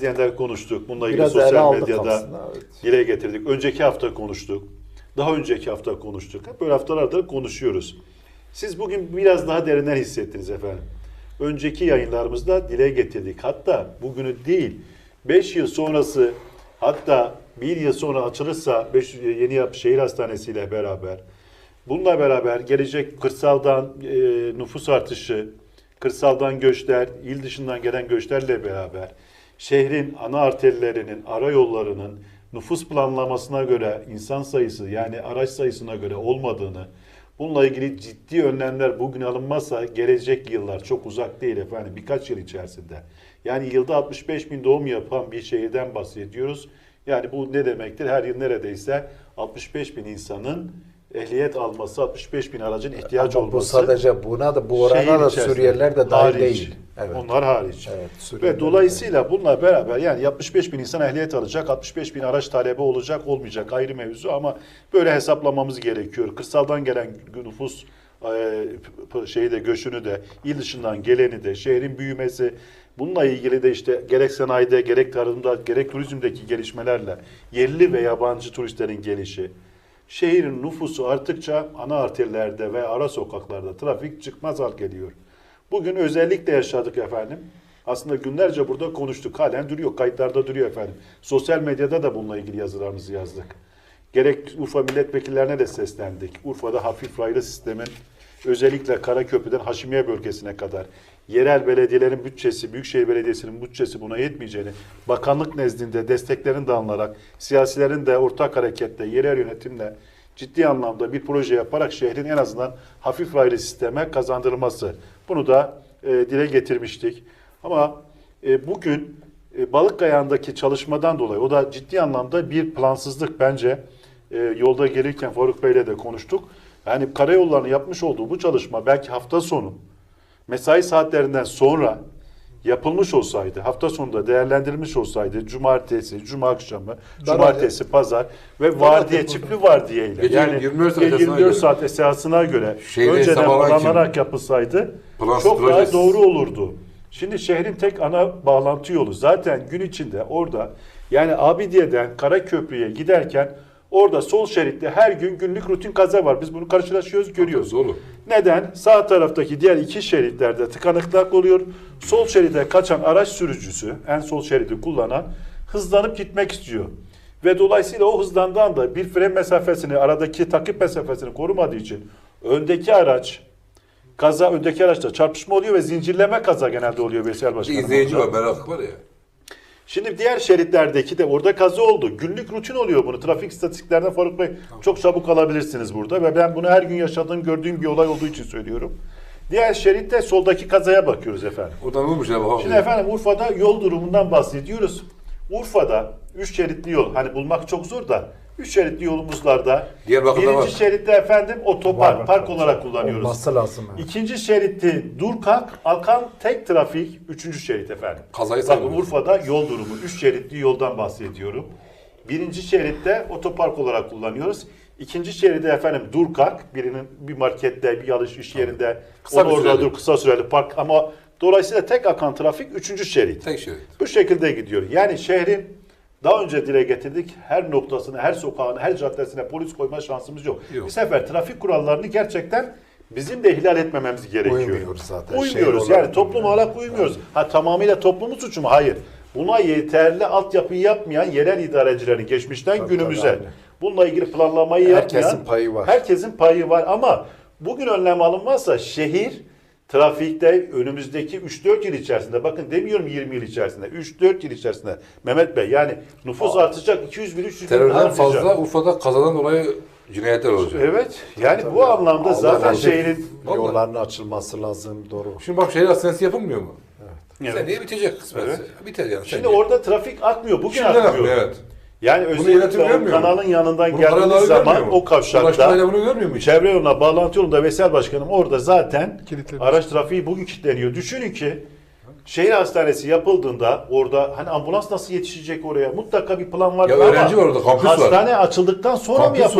izleyenler konuştuk. Bununla ilgili Biraz sosyal medyada aslında, evet. dile getirdik. Önceki hafta konuştuk. Daha önceki hafta konuştuk. Hep böyle haftalardır konuşuyoruz. Siz bugün biraz daha derinden hissettiniz efendim. Önceki yayınlarımızda dile getirdik. Hatta bugünü değil, 5 yıl sonrası hatta bir yıl sonra açılırsa beş, yeni yap şehir hastanesiyle beraber bununla beraber gelecek kırsaldan e, nüfus artışı, kırsaldan göçler, il dışından gelen göçlerle beraber şehrin ana arterlerinin, ara yollarının nüfus planlamasına göre insan sayısı yani araç sayısına göre olmadığını, bununla ilgili ciddi önlemler bugün alınmazsa gelecek yıllar çok uzak değil efendim birkaç yıl içerisinde. Yani yılda 65 bin doğum yapan bir şehirden bahsediyoruz. Yani bu ne demektir? Her yıl neredeyse 65 bin insanın ehliyet alması, 65 bin aracın ihtiyacı Ama bu olması. sadece buna da bu orana da. Suriyeliler de dahil değil. Evet. Onlar hariç. Evet, Ve dolayısıyla bununla beraber yani 65 bin insan ehliyet alacak, 65 bin araç talebi olacak, olmayacak ayrı mevzu ama böyle hesaplamamız gerekiyor. Kırsaldan gelen nüfus e, şeyi de göçünü de, il dışından geleni de, şehrin büyümesi, bununla ilgili de işte gerek sanayide, gerek tarımda, gerek turizmdeki gelişmelerle yerli ve yabancı turistlerin gelişi, şehrin nüfusu arttıkça ana arterlerde ve ara sokaklarda trafik çıkmaz hal geliyor. Bugün özellikle yaşadık efendim. Aslında günlerce burada konuştuk. Halen duruyor. Kayıtlarda duruyor efendim. Sosyal medyada da bununla ilgili yazılarımızı yazdık. Gerek Urfa milletvekillerine de seslendik. Urfa'da hafif raylı sistemin özellikle Karaköprü'den Haşimiye bölgesine kadar yerel belediyelerin bütçesi, Büyükşehir Belediyesi'nin bütçesi buna yetmeyeceğini, bakanlık nezdinde desteklerin de alınarak, siyasilerin de ortak hareketle, yerel yönetimle ciddi anlamda bir proje yaparak şehrin en azından hafif raylı sisteme kazandırılması. Bunu da e, dile getirmiştik. Ama e, bugün e, balık ayağındaki çalışmadan dolayı o da ciddi anlamda bir plansızlık bence e, yolda gelirken Faruk Bey'le de konuştuk. Yani karayollarının yapmış olduğu bu çalışma belki hafta sonu mesai saatlerinden sonra yapılmış olsaydı, hafta sonunda değerlendirilmiş olsaydı, cumartesi, cuma akşamı, cumartesi, pazar ve vardiya, çiftli vardiya ile Gece yani 24 saat gece esasına 24 göre. saat esasına göre Şeyde önceden planlanarak yapılsaydı Plansız çok daha projesi. doğru olurdu. Şimdi şehrin tek ana bağlantı yolu zaten gün içinde orada yani Abidiye'den Karaköprü'ye giderken orada sol şeritte her gün günlük rutin kaza var. Biz bunu karşılaşıyoruz, görüyoruz. Dolu. Neden? Sağ taraftaki diğer iki şeritlerde tıkanıklık oluyor. Sol şeride kaçan araç sürücüsü, en sol şeridi kullanan hızlanıp gitmek istiyor. Ve dolayısıyla o hızlandığı anda bir fren mesafesini, aradaki takip mesafesini korumadığı için öndeki araç kaza öndeki araçla çarpışma oluyor ve zincirleme kaza genelde oluyor Veysel Bir Başkanım. izleyici orada. var merak var ya. Şimdi diğer şeritlerdeki de orada kaza oldu. Günlük rutin oluyor bunu. Trafik istatistiklerine Faruk Bey çok çabuk alabilirsiniz burada. Ve ben bunu her gün yaşadığım, gördüğüm bir olay olduğu için söylüyorum. Diğer şeritte soldaki kazaya bakıyoruz efendim. Oradan olmuş ya bakalım. Şimdi efendim Urfa'da yol durumundan bahsediyoruz. Urfa'da 3 şeritli yol, hani bulmak çok zor da 3 şeritli yolumuzlarda birinci var. şeritte efendim otopark, Var, var, park var. olarak kullanıyoruz. Olması lazım. evet. İkinci şeritti dur kalk, akan tek trafik üçüncü şerit efendim. Kazayı Bakın. Urfa'da yol durumu, üç şeritli yoldan bahsediyorum. Birinci şeritte otopark olarak kullanıyoruz. İkinci şeride efendim dur kalk, birinin bir markette, bir alışveriş yerinde, Kısa o bir orada süreli. dur kısa süreli park ama dolayısıyla tek akan trafik üçüncü şerit. Tek şerit. Bu şekilde gidiyor. Yani şehrin daha önce dile getirdik her noktasına, her sokağına, her caddesine polis koyma şansımız yok. Yok. Bir sefer trafik kurallarını gerçekten bizim de ihlal etmememiz gerekiyor. Uymuyoruz zaten. Uymuyoruz. Şehir Yani toplum olarak uymuyoruz. Ha tamamıyla toplumun suçu mu? Hayır. Buna yeterli altyapıyı yapmayan yerel idarecilerin geçmişten Tabii, günümüze tabii, bununla ilgili planlamayı Herkesin yapmayan payı var. Herkesin payı var ama bugün önlem alınmazsa şehir trafikte önümüzdeki 3-4 yıl içerisinde bakın demiyorum 20 yıl içerisinde 3-4 yıl içerisinde Mehmet Bey yani nüfus artacak 200 bin 300 bin Terörden artacak. fazla Urfa'da kazadan dolayı cinayetler olacak. Evet yani bu anlamda Allah zaten Allah. şehrin Vallahi. Yolların açılması lazım. Doğru. Şimdi bak şehir hastanesi yapılmıyor mu? Evet. Seneye bitecek kısmetse. Evet. Biter yani. Şimdi seneye. orada trafik akmıyor. Bugün Şimdiden akmıyor. akmıyor, evet. Yani özellikle o görmüyor mu? kanalın yanından Bunu geldiğiniz zaman mu? o kavşakta Ulaştırmayla bunu görmüyor mu hiç? çevre yoluna bağlantı yolunda Veysel Başkanım orada zaten Kilitlenmiş. araç trafiği bugün kilitleniyor. Düşünün ki şehir hastanesi yapıldığında orada hani ambulans nasıl yetişecek oraya? Mutlaka bir plan var Ya öğrenci var orada, kampüs var. hastane açıldıktan sonra mı Kampüs yapılacak?